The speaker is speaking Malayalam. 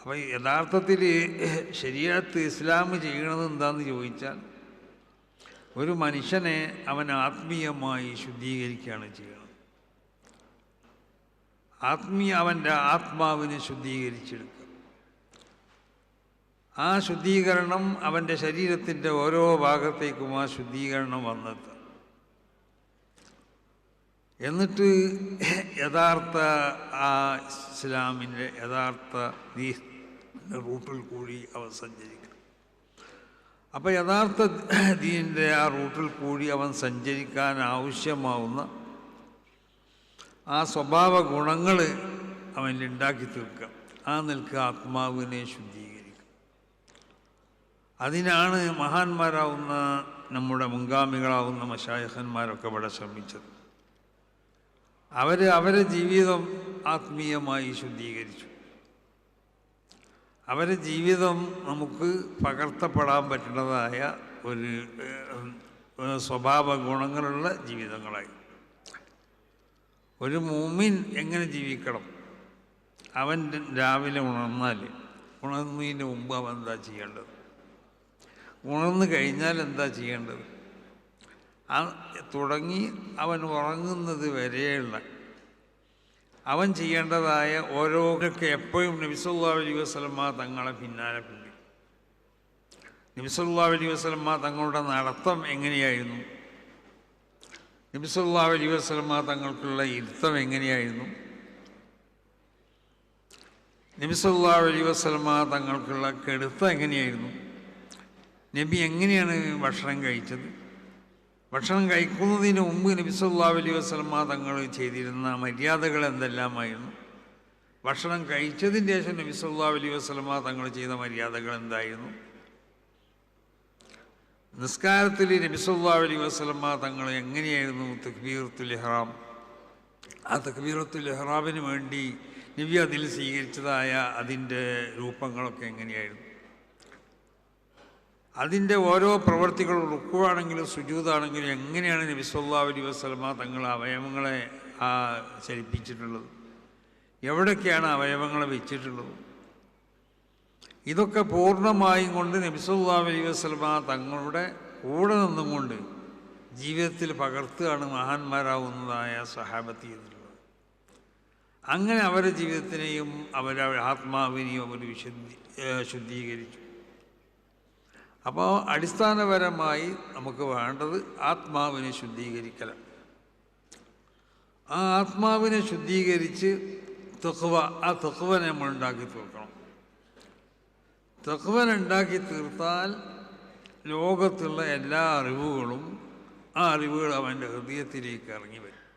അപ്പം യഥാർത്ഥത്തിൽ ശരിയത്ത് ഇസ്ലാം ചെയ്യണത് എന്താണെന്ന് ചോദിച്ചാൽ ഒരു മനുഷ്യനെ അവൻ ആത്മീയമായി ശുദ്ധീകരിക്കുകയാണ് ചെയ്യുന്നത് ആത്മീയ അവന്റെ ആത്മാവിനെ ശുദ്ധീകരിച്ചെടുക്കുക. ആ ശുദ്ധീകരണം അവന്റെ ശരീരത്തിന്റെ ഓരോ ഭാഗത്തേക്കും ആ ശുദ്ധീകരണം വന്നെത്തുക എന്നിട്ട് യഥാർത്ഥ ആ ഇസ്ലാമിന്റെ യഥാർത്ഥ നീ റൂട്ടിൽ കൂടി അവൻ സഞ്ചരിക്കണം. അപ്പോൾ യഥാർത്ഥ ദീനിന്റെ ആ റൂട്ടിൽ കൂടി അവൻ സഞ്ചരിക്കാൻ ആവശ്യമാവുന്ന ആ സ്വഭാവ ഗുണങ്ങൾ അവനിൽ ഉണ്ടാക്കി തീർക്കുക. ആ നിൽക്കുക ആത്മാവിനെ ശുദ്ധീകരിക്കുക. അതിനാണ് മഹാന്മാരാവുന്ന നമ്മുടെ മുൻഗാമികളാവുന്ന മഷായഹന്മാരൊക്കെ ഇവിടെ ശ്രമിച്ചത്. അവർ അവരെ ജീവിതം ആത്മീയമായി ശുദ്ധീകരിച്ചു. അവരെ ജീവിതം നമുക്ക് പകർത്തപ്പെടാൻ പറ്റുന്നതായ ഒരു സ്വഭാവ ഗുണങ്ങളുള്ള ജീവിതങ്ങളായി. ഒരു മൂമിൻ എങ്ങനെ ജീവിക്കണം? അവൻ രാവിലെ ഉണർന്നാൽ ഉണർന്നതിന് മുമ്പ് അവൻ എന്താ ചെയ്യേണ്ടത്? ഉണർന്നു കഴിഞ്ഞാൽ എന്താ ചെയ്യേണ്ടത്? തുടങ്ങി അവൻ ഉറങ്ങുന്നത് വരെയുള്ള അവൻ ചെയ്യേണ്ടതായ ഓരോരൊക്കെ എപ്പോഴും നബിസുല്ലാ അലി വസ്ലമ്മ തങ്ങളെ പിന്നാലെ പിന്നെ നബിസുല്ലാ അലി വസ്ലമ്മ തങ്ങളുടെ നടത്തം എങ്ങനെയായിരുന്നു? നബിസുല്ലാ അലി വസ്ലമ തങ്ങൾക്കുള്ള ഇരുത്തം എങ്ങനെയായിരുന്നു? നബിസുല്ലാ അലി വസ്ലമ തങ്ങൾക്കുള്ള കെടുത്തം എങ്ങനെയായിരുന്നു? നബി എങ്ങനെയാണ് ഭക്ഷണം കഴിച്ചത്? ഭക്ഷണം കഴിക്കുന്നതിന് മുമ്പ് നബി സല്ലല്ലാഹു അലൈഹി വസല്ലമ തങ്ങൾ ചെയ്തിരുന്ന മര്യാദകൾ എന്തെല്ലാമായിരുന്നു? ഭക്ഷണം കഴിച്ചതിന് ശേഷം നബി സല്ലല്ലാഹു അലൈഹി വസല്ലമ തങ്ങൾ ചെയ്ത മര്യാദകൾ എന്തായിരുന്നു? നിസ്കാരത്തിൽ നബി സല്ലല്ലാഹു അലൈഹി വസല്ലമ തങ്ങൾ എങ്ങനെയായിരുന്നു തക്ബീറത്തുൽ ഇഹ്റാം? ആ തക്ബീറത്തുൽ ഇഹ്റാമിന് വേണ്ടി നബി അതിൽ സ്വീകരിച്ചതായ അതിന്റെ രൂപങ്ങളൊക്കെ എങ്ങനെയായിരുന്നു? അതിന്റെ ഓരോ പ്രവൃത്തികൾ റുക്കുവാണെങ്കിലും സുജൂതാണെങ്കിലും എങ്ങനെയാണ് നബി സല്ലല്ലാഹു അലൈഹി വസല്ലമ തങ്ങൾ അവയവങ്ങളെ ആ ചലിപ്പിച്ചിട്ടുള്ളത്? എവിടൊക്കെയാണ് അവയവങ്ങളെ വെച്ചിട്ടുള്ളത്? ഇതൊക്കെ പൂർണമായും കൊണ്ട് നബി സല്ലല്ലാഹു അലൈഹി വസല്ലമ തങ്ങളുടെ കൂടെ നിന്നുകൊണ്ട് ജീവിതത്തിൽ പകർത്തുകയാണ് മഹാന്മാരാവുന്നതായ സഹാബത്തി എന്നുള്ളത് അങ്ങനെ അവരുടെ ജീവിതത്തിനെയും അവരുടെ ആത്മാവിനെയും അവർ വിശുദ്ധി ശുദ്ധീകരിച്ചു. അപ്പോൾ അടിസ്ഥാനപരമായി നമുക്ക് വേണ്ടത് ആത്മാവിനെ ശുദ്ധീകരിക്കലാണ്. ആ ആത്മാവിനെ ശുദ്ധീകരിച്ച് തെക്കുവ ആ തെക്കുവനെ നമ്മൾ ഉണ്ടാക്കി തീർക്കണം. ഉണ്ടാക്കി തീർത്താൽ ലോകത്തുള്ള എല്ലാ അറിവുകളും ആ അറിവുകൾ അവന്റെ ഹൃദയത്തിലേക്ക് ഇറങ്ങി വരും.